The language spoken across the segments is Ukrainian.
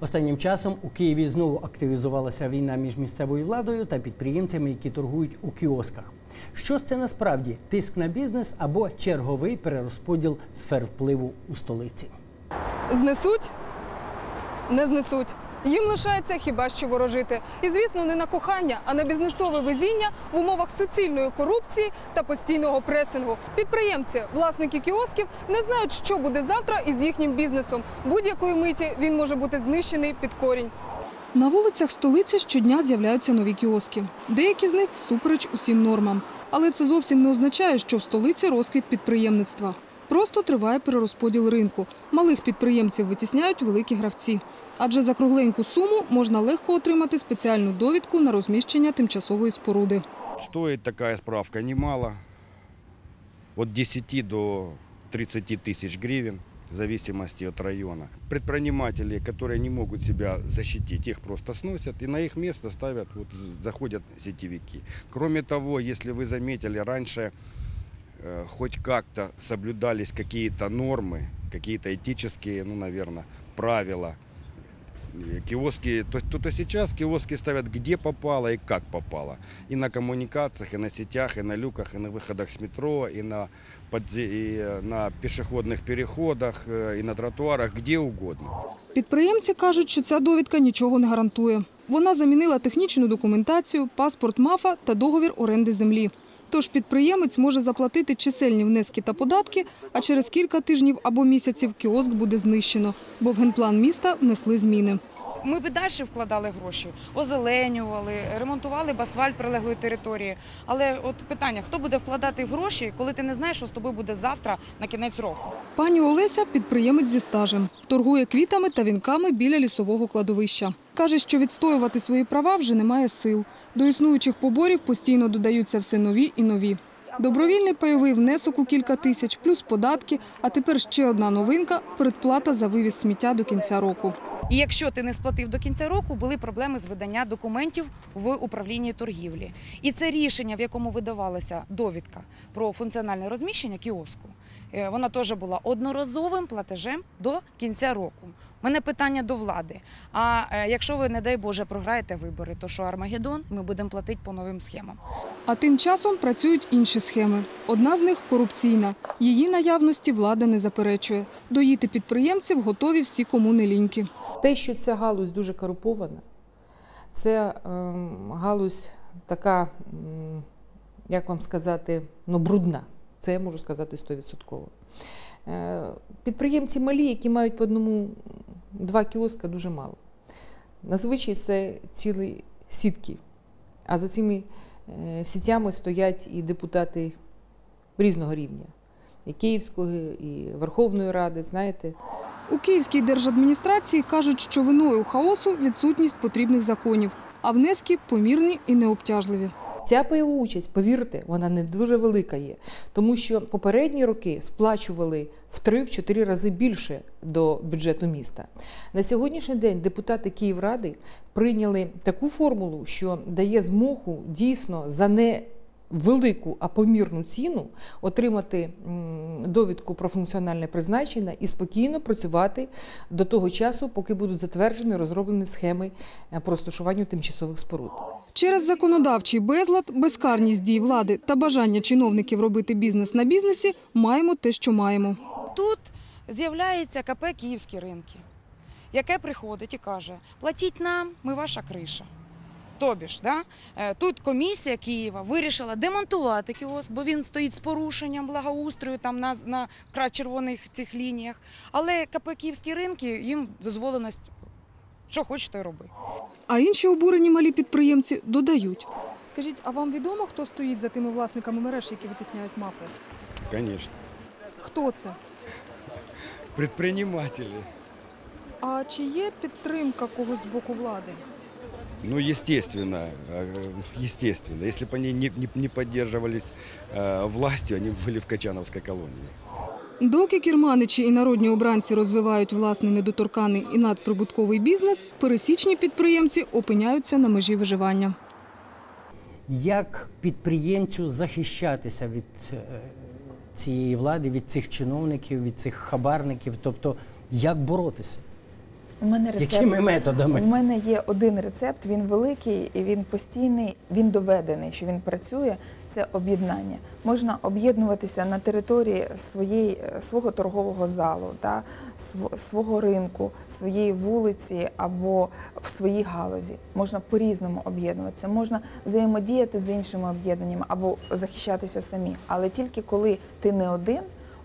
Останнім часом у Києві знову активізувалася війна між місцевою владою та підприємцями, які торгують у кіосках. Що ж це насправді тиск на бізнес або черговий перерозподіл сфер впливу у столиці? Знесуть? Не знесуть. Їм лишається хіба що ворожити. І, звісно, не на кохання, а на бізнесове везіння в умовах суцільної корупції та постійного пресингу. Підприємці, власники кіосків, не знають, що буде завтра із їхнім бізнесом. Будь-якої миті він може бути знищений під корінь. На вулицях столиці щодня з'являються нові кіоски. Деякі з них всупереч усім нормам. Але це зовсім не означає, що в столиці розквіт підприємництва. Просто триває перерозподіл ринку. Малих підприємців витісняють великі гравці. Адже за кругленьку суму можна легко отримати спеціальну довідку на розміщення тимчасової споруди. Стоит такая справка немало. От 10 до 30 тысяч гривен в зависимости от района. Предприниматели, которые не могут себя защитить, их просто сносят и на их место ставят, вот з- заходят сетевики. Кроме того, если вы заметили, раньше э, хоть как-то соблюдались какие-то нормы, какие-то этические, ну, наверное, правила. Э, Киоски, то, то, то сейчас киоски ставят где попало и как попало. И на коммуникациях, и на сетях, и на люках, и на выходах с метро, и на, под- и э, на пешеходных переходах, э, и на тротуарах, где угодно. Підприємці кажуть, що ця довідка нічого не гарантує. Вона замінила технічну документацію, паспорт МАФа та договір оренди землі. Тож підприємець може заплатити чисельні внески та податки, а через кілька тижнів або місяців кіоск буде знищено, бо в генплан міста внесли зміни. Ми б далі вкладали гроші, озеленювали, ремонтували б асфальт прилеглої території. Але от питання: хто буде вкладати гроші, коли ти не знаєш, що з тобою буде завтра на кінець року? Пані Олеся – підприємець зі стажем. Торгує квітами та вінками біля лісового кладовища. Каже, що відстоювати свої права вже немає сил. До існуючих поборів постійно додаються все нові і нові. Добровільний пайовий внесок у кілька тисяч, плюс податки, а тепер ще одна новинка – передплата за вивіз сміття до кінця року. І якщо ти не сплатив до кінця року, були проблеми з видання документів в управлінні торгівлі. І це рішення, в якому видавалася довідка про функціональне розміщення кіоску, е, вона теж була одноразовим платежем до кінця року. У мене питання до влади. А е, якщо ви, не дай Боже, програєте вибори, то що Армагеддон, ми будемо платити по новим схемам. А тим часом працюють інші схеми. Одна з них – корупційна. Її наявності влада не заперечує. Доїти підприємців готові всі кому не ліньки. Те, що ця галузь дуже корумпована, це ем, галузь така, як вам сказати, ну, брудна. Це я можу сказати 100%. Е, Підприємці малі, які мають по одному два кіоска, дуже мало. Назвичай це цілі сітки. А за цими е, сітями стоять і депутати різного рівня. І Київської, і Верховної Ради, знаєте. У Київській держадміністрації кажуть, що виною хаосу відсутність потрібних законів, а внески помірні і необтяжливі. Ця пайова участь, повірте, вона не дуже велика є, тому що попередні роки сплачували в 3-4 рази більше до бюджету міста. На сьогоднішній день депутати Київради прийняли таку формулу, що дає змогу дійсно за не велику, а помірну ціну отримати довідку про функціональне призначення і спокійно працювати до того часу, поки будуть затверджені розроблені схеми е, по розташуванню тимчасових споруд. Через законодавчий безлад, безкарність дій влади та бажання чиновників робити бізнес на бізнесі маємо те, що маємо. Тут з'являється КП Київські ринки, яке приходить і каже: платіть нам, ми ваша криша. Тобі ж, да? е, тут комісія Києва вирішила демонтувати кіоск, бо він стоїть з порушенням благоустрою там на, на край червоних цих лініях. Але КП Київські ринки їм дозволено що хочеш, то й роби. А інші обурені малі підприємці додають. Скажіть, а вам відомо, хто стоїть за тими власниками мереж, які витісняють мафи? Конечно. Хто це? Предприниматели. А чи є підтримка когось з боку влади? Ну, естественно, э, естественно. Если бы они не, не, не поддерживались э, властью, они были в Качановской колонии. Доки керманичі і народні обранці розвивають власний недоторканий і надприбутковий бізнес, пересічні підприємці опиняються на межі виживання. Як підприємцю захищатися від е, цієї влади, від цих чиновників, від цих хабарників? Тобто, як боротися? У мене рецепт. Якими методами? У мене є один рецепт, він великий і він постійний, він доведений, що він працює. Це об'єднання. Можна об'єднуватися на території своєї, свого торгового залу, та, свого ринку, своєї вулиці або в своїй галузі. Можна по-різному об'єднуватися, можна взаємодіяти з іншими об'єднаннями або захищатися самі. Але тільки коли ти не один,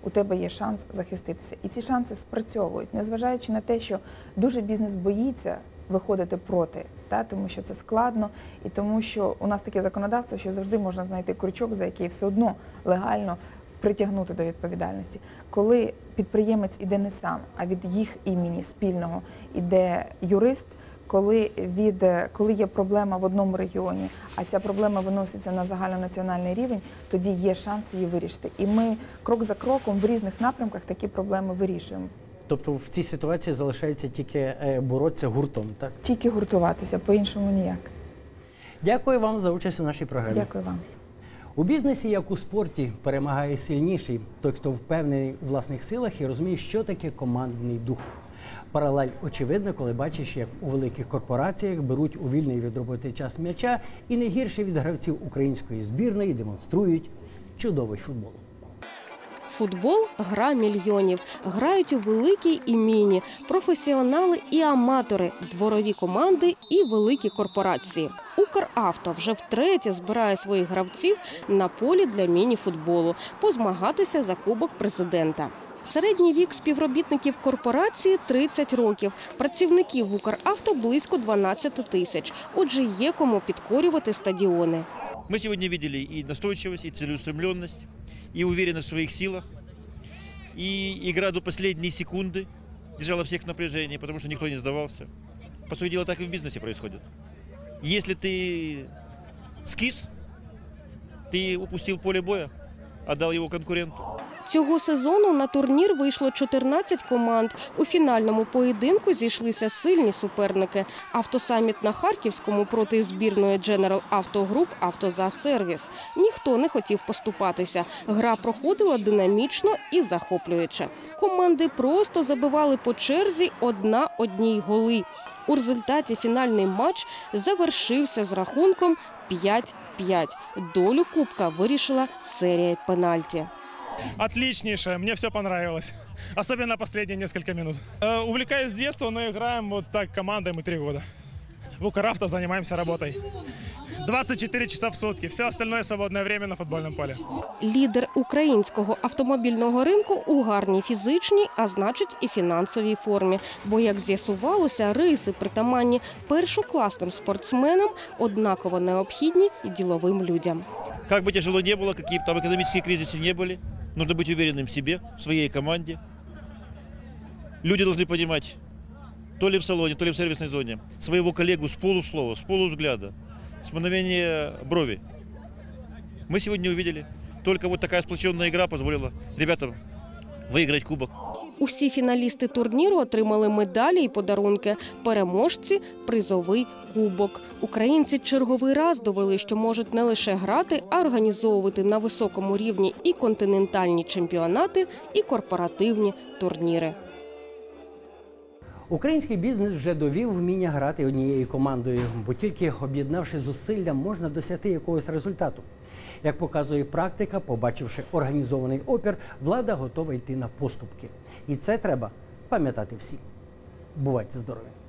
у тебе є шанс захиститися. І ці шанси спрацьовують, незважаючи на те, що дуже бізнес боїться виходити проти, та, тому що це складно, і тому що у нас таке законодавство, що завжди можна знайти крючок, за який все одно легально притягнути до відповідальності. Коли підприємець іде не сам, а від їх імені спільного іде юрист. Коли від коли є проблема в одному регіоні, а ця проблема виноситься на загальнонаціональний рівень, тоді є шанс її вирішити. І ми крок за кроком в різних напрямках такі проблеми вирішуємо. Тобто в цій ситуації залишається тільки е, боротися гуртом, так? Тільки гуртуватися, по-іншому ніяк. Дякую вам за участь у нашій програмі. Дякую вам. У бізнесі, як у спорті, перемагає сильніший, той, хто впевнений у власних силах і розуміє, що таке командний дух. Паралель очевидна, коли бачиш, як у великих корпораціях беруть у вільний від роботи час м'яча і не гірше від гравців української збірної демонструють чудовий футбол. Футбол гра мільйонів. Грають у великій і міні, професіонали і аматори, дворові команди і великі корпорації. Укравто вже втретє збирає своїх гравців на полі для міні-футболу позмагатися за кубок президента. Середній вік співробітників корпорації 30 років. Працівників в Укравто близько 12 тисяч. Отже, є кому підкорювати стадіони. Мы сегодня видели и настойчивость, и целеустремленность, и уверенность в своих силах. И игра до последней секунды держала всех в напряжении, потому что никто не сдавался. По сути дела, так и в бизнесе происходит. Если ты скис, ты упустил поле боя, отдал его конкуренту. Цього сезону на турнір вийшло 14 команд. У фінальному поєдинку зійшлися сильні суперники. Автосаміт на Харківському проти збірної General Auto Group «Автозасервіс». Ніхто не хотів поступатися. Гра проходила динамічно і захоплююче. Команди просто забивали по черзі одна одній голи. У результаті фінальний матч завершився з рахунком 5-5. Долю кубка вирішила серія пенальті. Отличнейшее, мне все понравилось. Особенно последние несколько минут. Э, увлекаюсь с детства, но играем вот так командой мы три года. В Укарафта занимаемся работой. 24 часа в сутки. Все остальное свободное время на футбольном поле. Лідер українського автомобільного ринку у гарній фізичній, а значить і фінансовій формі. Бо, як з'ясувалося, риси притаманні першокласним спортсменам однаково необхідні і діловим людям. Как бы тяжело не было, какие бы там экономические кризисы не были, Нужно быть уверенным в себе, в своей команде. Люди должны понимать, то ли в салоне, то ли в сервисной зоне, своего коллегу с полуслова, с полувзгляда, с мгновения брови. Мы сегодня увидели, только вот такая сплоченная игра позволила ребятам выиграть кубок. Усі фіналісти турніру отримали медалі і подарунки. Переможці призовий кубок. Українці черговий раз довели, що можуть не лише грати, а організовувати на високому рівні і континентальні чемпіонати, і корпоративні турніри. Український бізнес вже довів вміння грати однією командою, бо тільки об'єднавши зусилля, можна досягти якогось результату. Як показує практика, побачивши організований опір, влада готова йти на поступки. І це треба пам'ятати всім. Бувайте здорові!